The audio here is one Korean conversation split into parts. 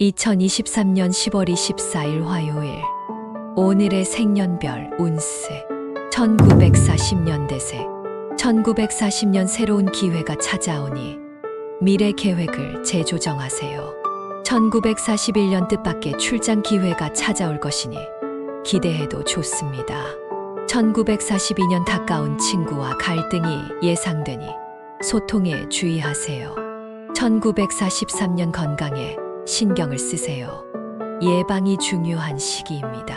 2023년 10월 24일 화요일 오늘의 생년별 운세 1940년 대세 1940년 새로운 기회가 찾아오니 미래 계획을 재조정하세요. 1941년 뜻밖의 출장 기회가 찾아올 것이니 기대해도 좋습니다. 1942년 가까운 친구와 갈등이 예상되니 소통에 주의하세요. 1943년 건강에 신경을 쓰세요. 예방이 중요한 시기입니다.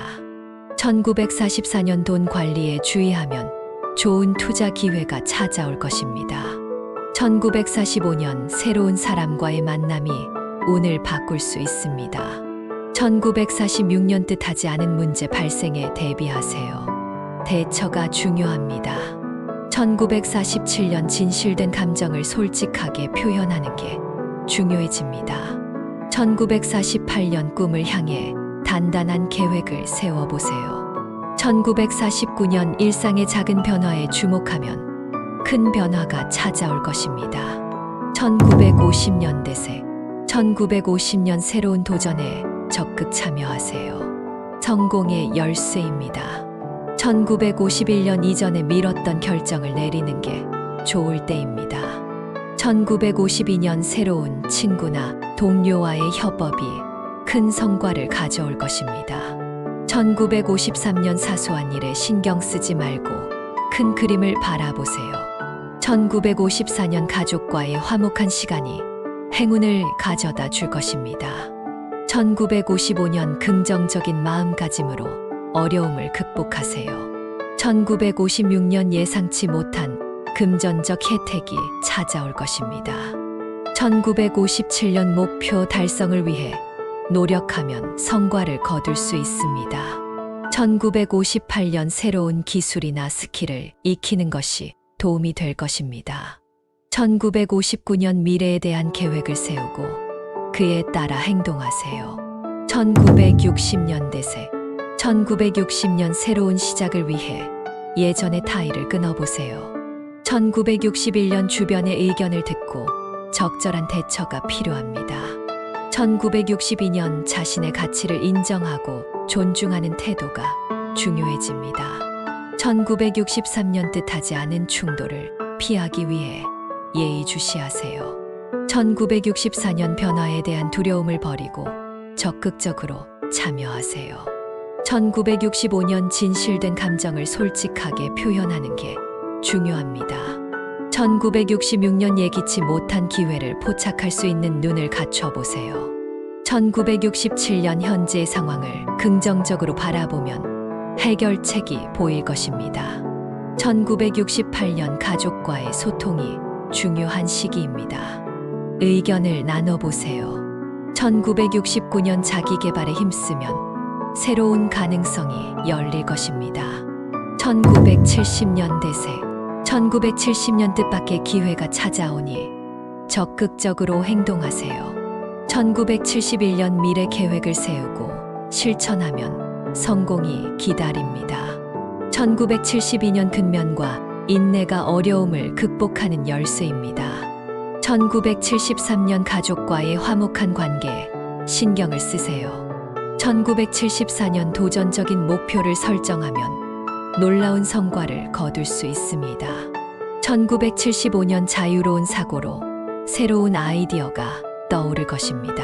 1944년 돈 관리에 주의하면 좋은 투자 기회가 찾아올 것입니다. 1945년 새로운 사람과의 만남이 운을 바꿀 수 있습니다. 1946년 뜻하지 않은 문제 발생에 대비하세요. 대처가 중요합니다. 1947년 진실된 감정을 솔직하게 표현하는 게 중요해집니다. 1948년 꿈을 향해 단단한 계획을 세워보세요. 1949년 일상의 작은 변화에 주목하면 큰 변화가 찾아올 것입니다. 1950년 대세, 1950년 새로운 도전에 적극 참여하세요. 성공의 열쇠입니다. 1951년 이전에 미뤘던 결정을 내리는 게 좋을 때입니다. 1952년 새로운 친구나 동료와의 협업이 큰 성과를 가져올 것입니다. 1953년 사소한 일에 신경 쓰지 말고 큰 그림을 바라보세요. 1954년 가족과의 화목한 시간이 행운을 가져다 줄 것입니다. 1955년 긍정적인 마음가짐으로 어려움을 극복하세요. 1956년 예상치 못한 금전적 혜택이 찾아올 것입니다. 1957년 목표 달성을 위해 노력하면 성과를 거둘 수 있습니다. 1958년 새로운 기술이나 스킬을 익히는 것이 도움이 될 것입니다. 1959년 미래에 대한 계획을 세우고 그에 따라 행동하세요. 1960년 대세 1960년 새로운 시작을 위해 예전의 타일을 끊어보세요. 1961년 주변의 의견을 듣고 적절한 대처가 필요합니다. 1962년 자신의 가치를 인정하고 존중하는 태도가 중요해집니다. 1963년 뜻하지 않은 충돌을 피하기 위해 예의주시하세요. 1964년 변화에 대한 두려움을 버리고 적극적으로 참여하세요. 1965년 진실된 감정을 솔직하게 표현하는 게 중요합니다. 1966년 예기치 못한 기회를 포착할 수 있는 눈을 갖춰보세요. 1967년 현재의 상황을 긍정적으로 바라보면 해결책이 보일 것입니다. 1968년 가족과의 소통이 중요한 시기입니다. 의견을 나눠보세요. 1969년 자기 개발에 힘쓰면 새로운 가능성이 열릴 것입니다. 1970년 대세 1970년 뜻밖의 기회가 찾아오니 적극적으로 행동하세요. 1971년 미래 계획을 세우고 실천하면 성공이 기다립니다. 1972년 근면과 인내가 어려움을 극복하는 열쇠입니다. 1973년 가족과의 화목한 관계에 신경을 쓰세요. 1974년 도전적인 목표를 설정하면 놀라운 성과를 거둘 수 있습니다. 1975년 자유로운 사고로 새로운 아이디어가 떠오를 것입니다.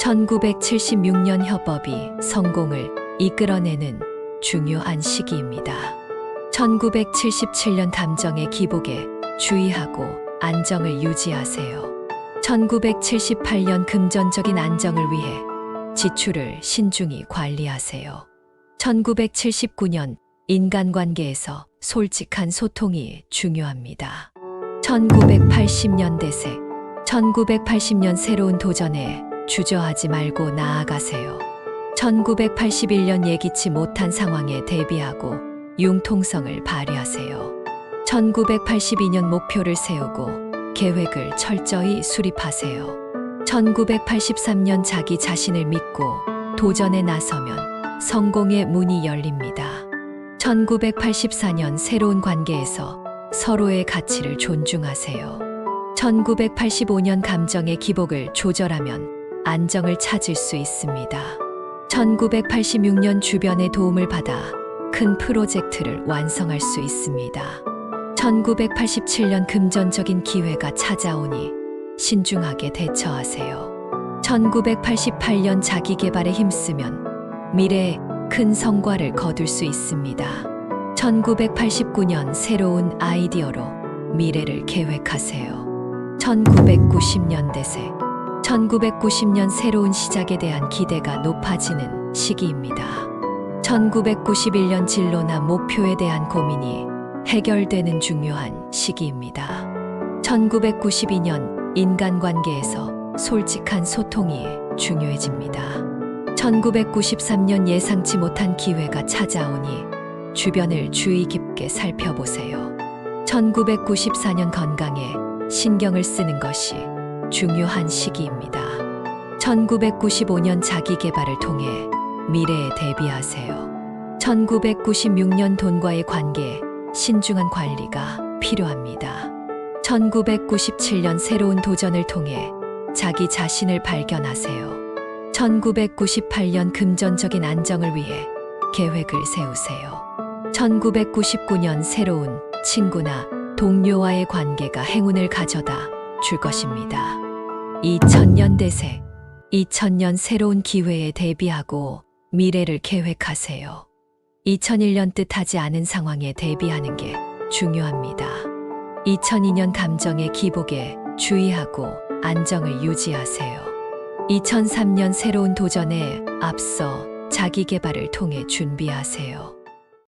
1976년 협업이 성공을 이끌어내는 중요한 시기입니다. 1977년 감정의 기복에 주의하고 안정을 유지하세요. 1978년 금전적인 안정을 위해 지출을 신중히 관리하세요. 1979년 인간관계에서 솔직한 소통이 중요합니다. 1980년 대세 1980년 새로운 도전에 주저하지 말고 나아가세요. 1981년 예기치 못한 상황에 대비하고 융통성을 발휘하세요. 1982년 목표를 세우고 계획을 철저히 수립하세요. 1983년 자기 자신을 믿고 도전에 나서면 성공의 문이 열립니다. 1984년 새로운 관계에서 서로의 가치를 존중하세요. 1985년 감정의 기복을 조절하면 안정을 찾을 수 있습니다. 1986년 주변의 도움을 받아 큰 프로젝트를 완성할 수 있습니다. 1987년 금전적인 기회가 찾아오니 신중하게 대처하세요. 1988년 자기 개발에 힘쓰면 미래에 큰 성과를 거둘 수 있습니다. 1989년 새로운 아이디어로 미래를 계획하세요. 1990년 대세 1990년 새로운 시작에 대한 기대가 높아지는 시기입니다. 1991년 진로나 목표에 대한 고민이 해결되는 중요한 시기입니다. 1992년 인간관계에서 솔직한 소통이 중요해집니다. 1993년 예상치 못한 기회가 찾아오니 주변을 주의 깊게 살펴보세요. 1994년 건강에 신경을 쓰는 것이 중요한 시기입니다. 1995년 자기 개발을 통해 미래에 대비하세요. 1996년 돈과의 관계에 신중한 관리가 필요합니다. 1997년 새로운 도전을 통해 자기 자신을 발견하세요. 1998년 금전적인 안정을 위해 계획을 세우세요. 1999년 새로운 친구나 동료와의 관계가 행운을 가져다 줄 것입니다. 2000년 대세, 2000년 새로운 기회에 대비하고 미래를 계획하세요. 2001년 뜻하지 않은 상황에 대비하는 게 중요합니다. 2002년 감정의 기복에 주의하고 안정을 유지하세요. 2003년 새로운 도전에 앞서 자기 개발을 통해 준비하세요.